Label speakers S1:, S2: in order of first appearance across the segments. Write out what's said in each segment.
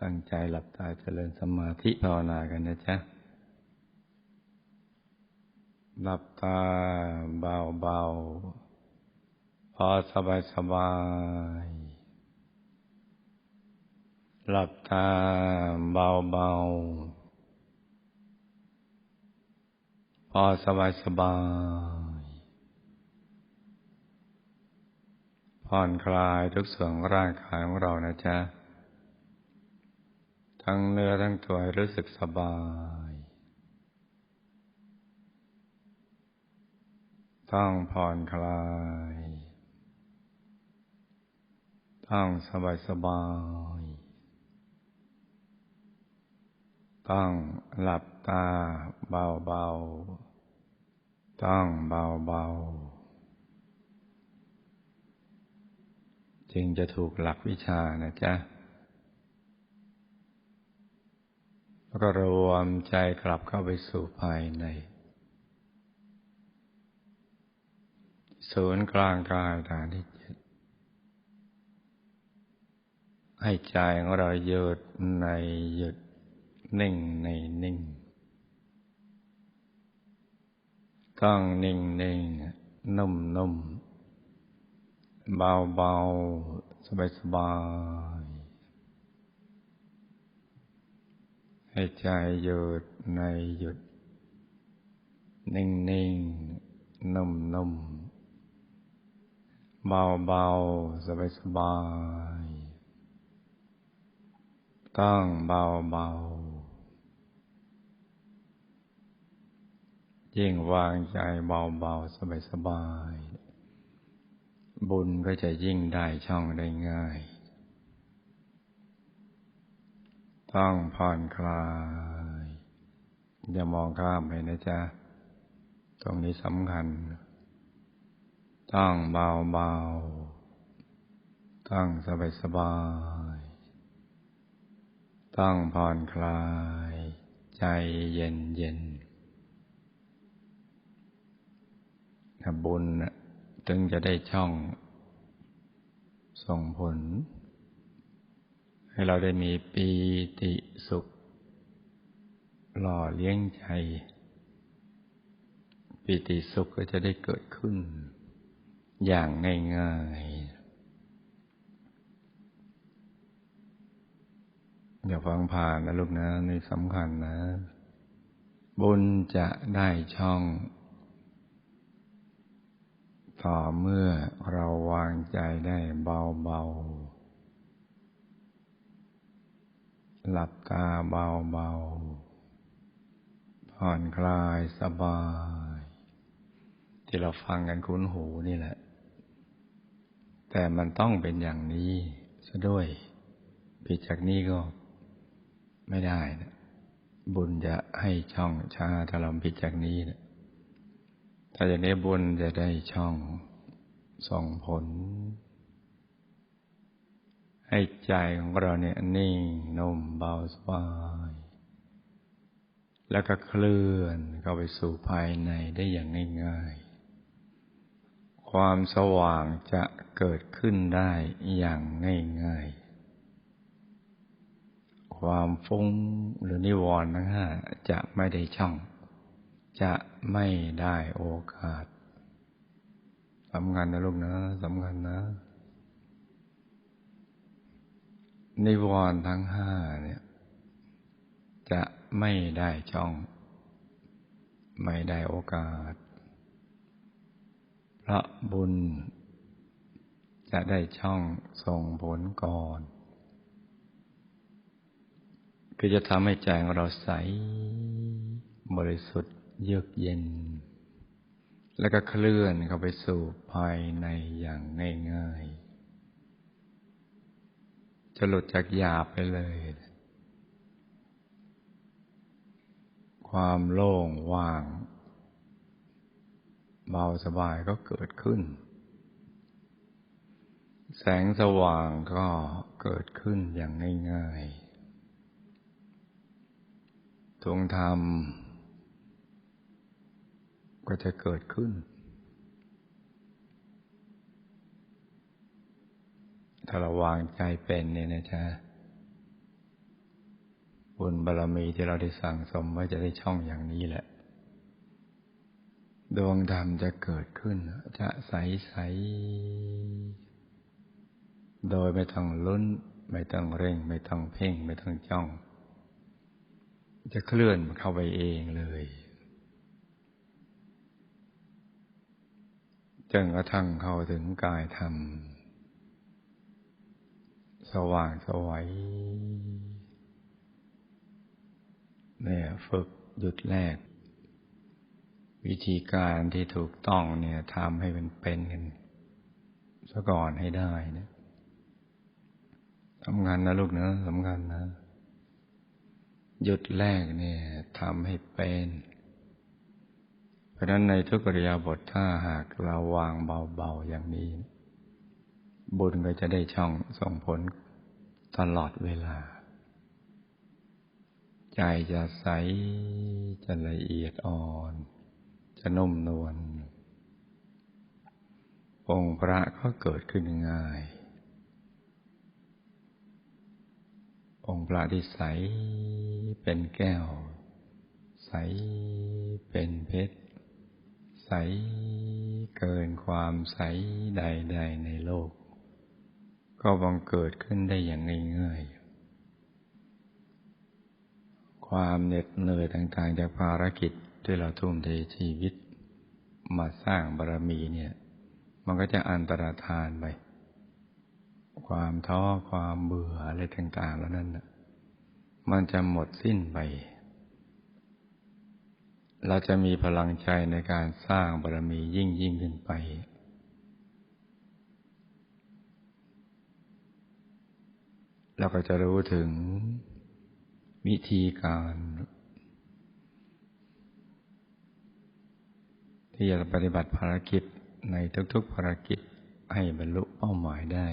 S1: ตั้งใจหลับตาเจริญสมาธิภาวนากันนะจ๊ะ หลับตาเบาๆพอสบายสบาย หลับตาเบาๆพอสบายสบาย ผ่อนคลายทุกส่วนร่างกายของเรานะจ๊ะ ทั้งเนื้อทั้งตัวรู้สึกสบาย ต้องผ่อนคลาย ต้องสบายสบาย ต้องหลับตาเบาๆ ต้องเบาๆ จึงจะถูกหลักวิชานะจ๊ะ แล้วก็รวมใจกลับเข้าไปสู่ภายใน ศูนย์กลางกายฐานที่เจ็ดให้ใจของเราหยุดในหยุดนิ่งในนิ่ง ต้องนิ่งนิ่งนุ่มนุ่มเบาเบาสบายสบาย ให้ใจหยุดในหยุด นิ่งนิ่งนุ่มนุ่มเบาเบาสบายสบาย ต้องเบาเบายิ่งวางใจเบาเบาสบายสบาย บุญก็จะยิ่งได้ช่องได้ง่าย ต้องผ่อนคลายอย่ามองข้ามไปนะจ๊ะ ตรงนี้สำคัญ ต้องเบาเบาต้องสบายสบายต้องผ่อนคลาย ใจเย็นเย็นบุญถึงจะได้ช่องส่งผล ให้เราได้มีปีติสุข หล่อเลี้ยงใจ ปีติสุขก็จะได้เกิดขึ้น อย่างง่ายๆ อย่าฟังผ่านนะลูกนะนี่สำคัญนะ บุญจะได้ช่อง ต่อเมื่อเราวางใจได้เบาๆ หลับตาเบาๆ ผ่อนคลายสบาย ที่เราฟังกันคุ้นหูนี่แหละ แต่มันต้องเป็นอย่างนี้ซะด้วย ผิดจากนี้ก็ไม่ได้นะบุญจะให้ช่องชาถ้าเราผิดจากนี้นะถ้าอย่างนี้บุญจะได้ช่องส่งผล ให้ใจของเราเนี่ยนิ่งนุ่มเบาสบาย แล้วก็เคลื่อนเข้าไปสู่ภายในได้อย่างง่าย ๆ ความสว่างจะเกิดขึ้นได้อย่างง่าย ๆ ความฟุ้งหรือนิวรณ์ทั้งห้าจะไม่ได้ช่อง จะไม่ได้โอกาสสำคัญนะลูกนะสำคัญนะ นิวรณ์ทั้งห้าเนี่ย จะไม่ได้ช่อง ไม่ได้โอกาส พระบุญ จะได้ช่องส่งผลก่อนคือจะทำให้ใจของเราใส บริสุทธิ์เยือกเย็น แล้วก็เคลื่อนเข้าไปสู่ภายในอย่างง่ายๆ จะหลุดจากหยาบไปเลย ความโล่งว่าง เบาสบายก็เกิดขึ้น แสงสว่างก็เกิดขึ้นอย่างง่ายๆทวงธรรมก็จะเกิดขึ้น ถ้าเราวางใจเป็นเนี่ยนะจ๊ะบุญบารรมีที่เราได้สั่งสมไว้จะได้ช่องอย่างนี้แหละ ดวงธรรมจะเกิดขึ้น จะใสใส โดยไม่ต้องลุ้น ไม่ต้องเร่ง ไม่ต้องเพ่ง ไม่ต้องจ้อง จะเคลื่อนเข้าไปเองเลยจนกระทั่งเข้าถึงกายธรรม สว่างสวัยเนี่ยฝึกหยุดแรก วิธีการที่ถูกต้องเนี่ยทำให้มันเป็นกันซะก่อนให้ได้นะสำคัญนะลูกเนะสำคัญนะหยุดแรกเนี่ยทำให้เป็น เพราะนั้นในทุกริยาบทถ้าหากเราวางเบาๆอย่างนี้ บุญก็จะได้ช่องส่งผลตลอดเวลา ใจจะใส จะละเอียดอ่อน จะนุ่มนวลองค์พระก็เกิดขึ้นง่าย องค์พระที่ใสเป็นแก้ว ใสเป็นเพชร ใสเกินความใสใด ๆ ในโลก ก็บังเกิดขึ้นได้อย่างง่ายๆ ความเหน็ดเหนื่อยต่างๆ จากภารกิจที่เราทุ่มเทชีวิต มาสร้างบารมีเนี่ย มันก็จะอันตรธานไป ความท้อความเบื่ออะไรต่างๆ แล้วนั้นมันจะหมดสิ้นไป เราจะมีพลังใจในการสร้างบารมียิ่งยิ่งขึ้นไป เราก็จะรู้ถึงวิธีการ ที่จะปฏิบัติภารกิจในทุกๆภารกิจให้บรรลุเป้าหมายได้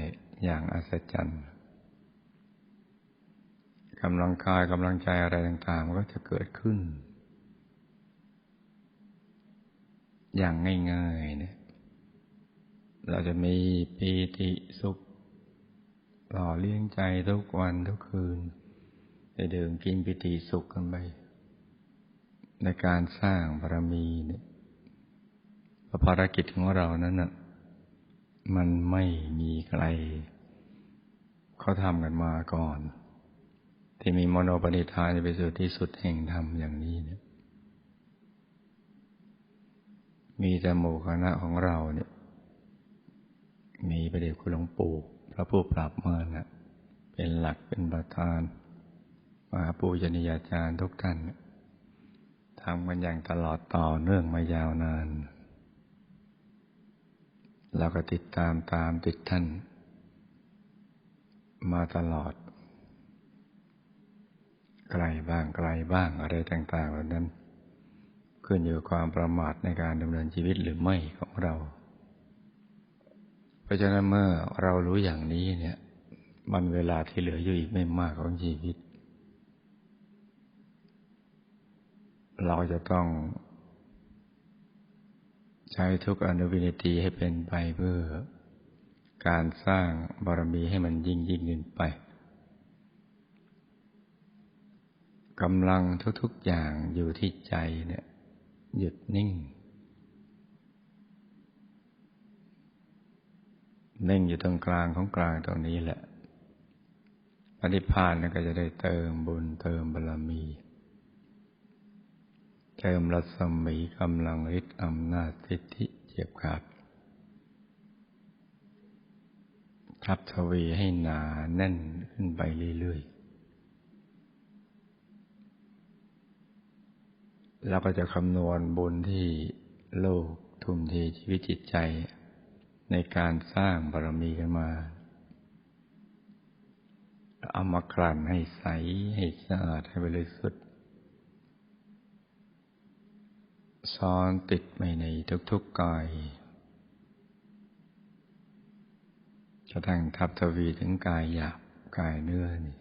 S1: อย่างอัศจรรย์กำลังกายกำลังใจอะไรต่าง ๆ ก็จะเกิดขึ้น อย่างง่ายๆเนี่ยเราจะมีปีติสุข หล่อเลี้ยงใจทุกวันทุกคืนได้ดื่มกินปิติสุขกันไปในการสร้างบารมีเนี่ยภารกิจของเรานั้นน่ะมันไม่มีใครเขาทำกันมาก่อน ที่มีมโนปณิธานไปสู่ที่สุดแห่งธรรมอย่างนี้เนี่ยมีแต่หมู่คณะของเราเนี่ย มีประเดชคุณหลวงปู่ ระผู้ปราบมินนะเป็นหลักเป็นประธานมาปูชนียาจารย์ทุกท่านทำกันอย่างตลอดต่อเนื่องมายาวนานเราก็ติดตามตามติดท่าน มาตลอด ไกลบ้างไกลบ้างอะไรต่าง ๆ เหล่านั้น ขึ้นอยู่ความประมาทในการดำเนินชีวิตหรือไม่ของเรา เพราะฉะนั้นเมื่อเรารู้อย่างนี้เนี่ย มันเวลาที่เหลืออยู่อีกไม่มากของชีวิต เราจะต้องใช้ทุกอนุวินิตีให้เป็นไปเพื่อการสร้างบารมีให้มันยิ่งยิ่งขึ้นไปกำลังทุกๆอย่างอยู่ที่ใจเนี่ย หยุดนิ่ง นิ่งอยู่ตรงกลางของกลางตรงนี้แหละปฏิภาณก็จะได้เติมบุญเติมบารมี เติมรัศมีกำลังฤทธิ์อำนาจสิทธิเจียบขาดทับทวีให้หนาแน่นขึ้นไปเรื่อยๆเราก็จะคำนวณบุญที่โลกทุ่มเทชีวิตจิตใจ ในการสร้างบารมีกันมา เอามากลั่นให้ใส ให้สะอาด ให้บริสุทธิ์ซ้อนติดไปในทุกๆกายจะทั้งทับทวีถึงกายหยาบกายเนื้อนี่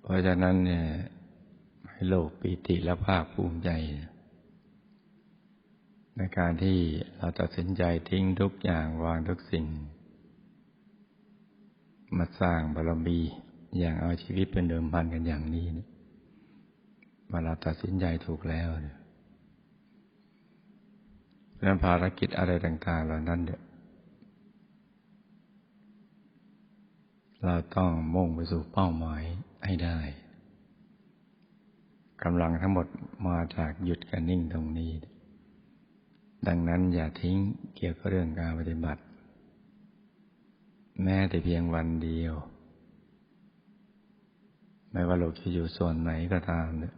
S1: เพราะฉะนั้นเนี่ย โลกปีติและภาคภูมิใจ ในการที่เราตัดสินใจทิ้งทุกอย่างวางทุกสิ่ง มาสร้างบารมีอย่างเอาชีวิตเป็นเดิมพันกันอย่างนี้เนี่ยมาเราตัดสินใจถูกแล้วเนี่ยเรื่องภารกิจอะไรต่าง ๆ เหล่านั้นเนี่ยเราต้องมุ่งไปสู่เป้าหมายให้ได้ กำลังทั้งหมดมาจากหยุดกันนิ่งตรงนี้ ดังนั้นอย่าทิ้งเกี่ยวกับเรื่องการปฏิบัติ แม้แต่เพียงวันเดียว ไม่ว่าเราจะอยู่ส่วนไหนก็ตามเนี่ย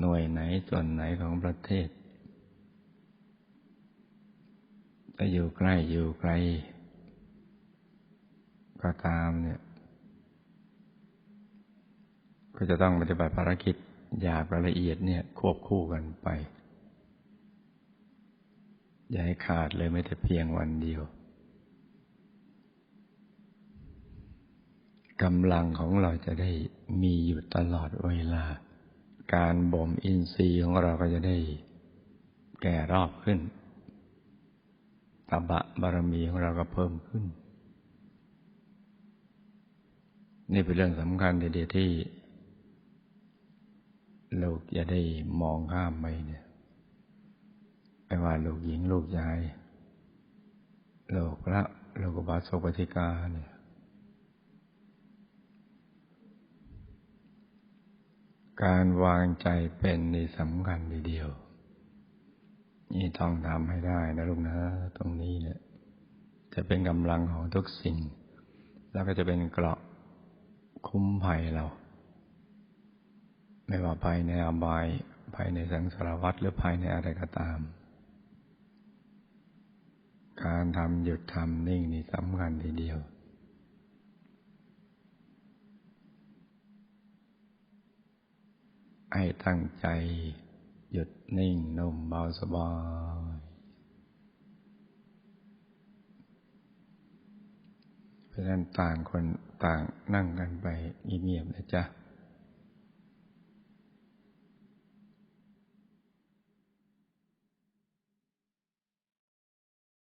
S1: หน่วยไหนส่วนไหนของประเทศจะอยู่ใกล้อยู่ไกลก็ตามเนี่ย ก็จะต้องปฏิบัติภารกิจหยาบละเอียดเนี่ยควบคู่กันไป อย่าให้ขาดเลยไม่แต่เพียงวันเดียวกำลังของเราจะได้มีอยู่ตลอดเวลา การบ่มอินทรีย์ของเราก็จะได้แก่รอบขึ้นตบะบารมีของเราก็เพิ่มขึ้น นี่เป็นเรื่องสำคัญเดียวที่ ลูกอย่าได้มองข้ามไปเนี่ยไม่ว่าลูกหญิงลูกชายลูกพระลูกบาสกปฏิกาเนี่ยการวางใจเป็นนี่สำคัญทีเดียว นี่ต้องทำให้ได้นะลูกนะ ตรงนี้เนี่ย จะเป็นกำลังของทุกสิ่ง แล้วก็จะเป็นเกราะคุ้มภัยเรา ไม่ว่าภายในอบายภายในสังสารวัฏหรือภายในอะไรก็ตาม การทำหยุดทำนิ่งนี่สำคัญทีเดียว ให้ตั้งใจ หยุดนิ่งนุ่มเบาสบายเพราะนั้นต่างคนต่างนั่งกันไปเงียบๆนะจ๊ะ